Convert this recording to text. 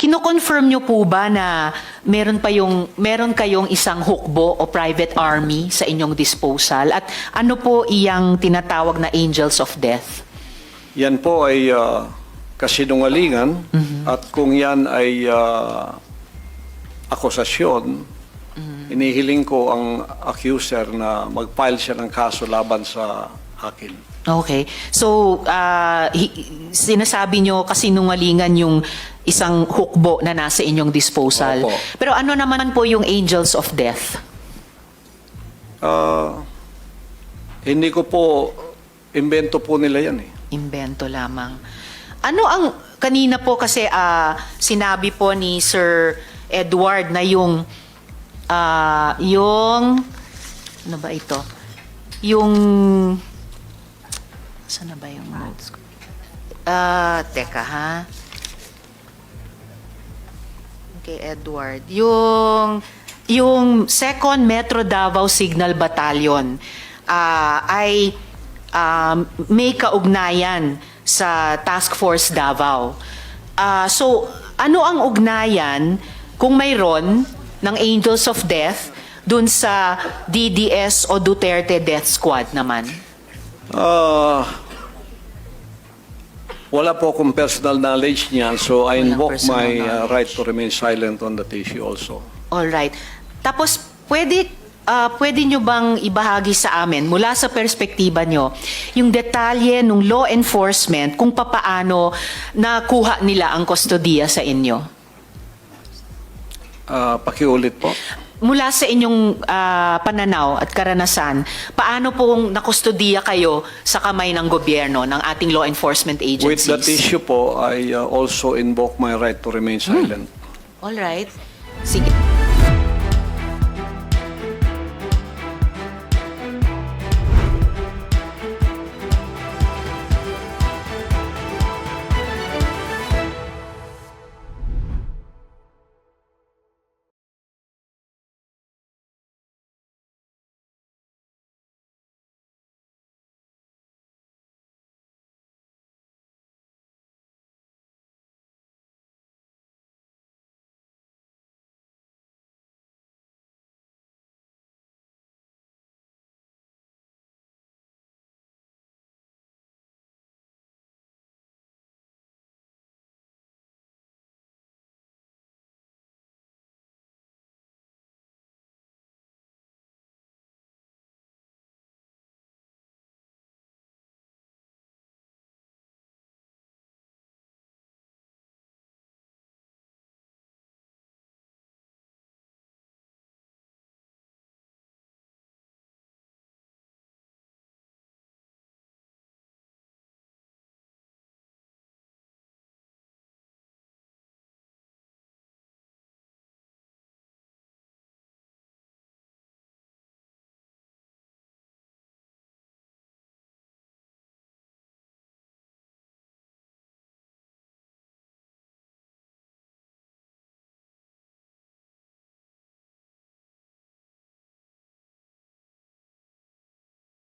kino-confirm nyo po ba na meron pa yung meron kayong isang hukbo o private army sa inyong disposal at ano po iyang tinatawag na angels of death? Yan po ay ah, kasinungalingan at kung yan ay ah, akusasyon, inihiling ko ang accuser na mag-file siya ng kaso laban sa akin. Okay. So, hi- sinasabi nyo kasinungalingan yung isang hukbo na nasa inyong disposal. Opo. Pero ano naman po yung angels of death? Ah, hindi ko po, invento po nila yan eh. Imbento lamang. Ano ang kanina po kasi ah, sinabi po ni Sir Edward na yung ah, yung ano ba ito? Yung saan na ba yung notes ko? Ah, teka ha. Okay, Edward. Yung yung Second Metro Davao Signal Battalion ah, ay um, may kaugnayan sa Task Force Davao. Ah, so, ano ang ugnayan kung mayroon ng Angels of Death dun sa DDS o Duterte Death Squad naman? Ah, wala po akong personal knowledge niyan, so I Walang invoke personal my uh, knowledge. right to remain silent on that issue also. All right. Tapos pwede ah, pwede nyo bang ibahagi sa amin mula sa perspektiba nyo yung detalye ng law enforcement kung papaano nakuha nila ang kustodiya sa inyo? Ah, pakiulit po. Mula sa inyong ah, pananaw at karanasan, paano pong nakustodiya kayo sa kamay ng gobyerno, ng ating law enforcement With agencies? that issue po, I uh, also invoke my right to remain silent. All right. Sige.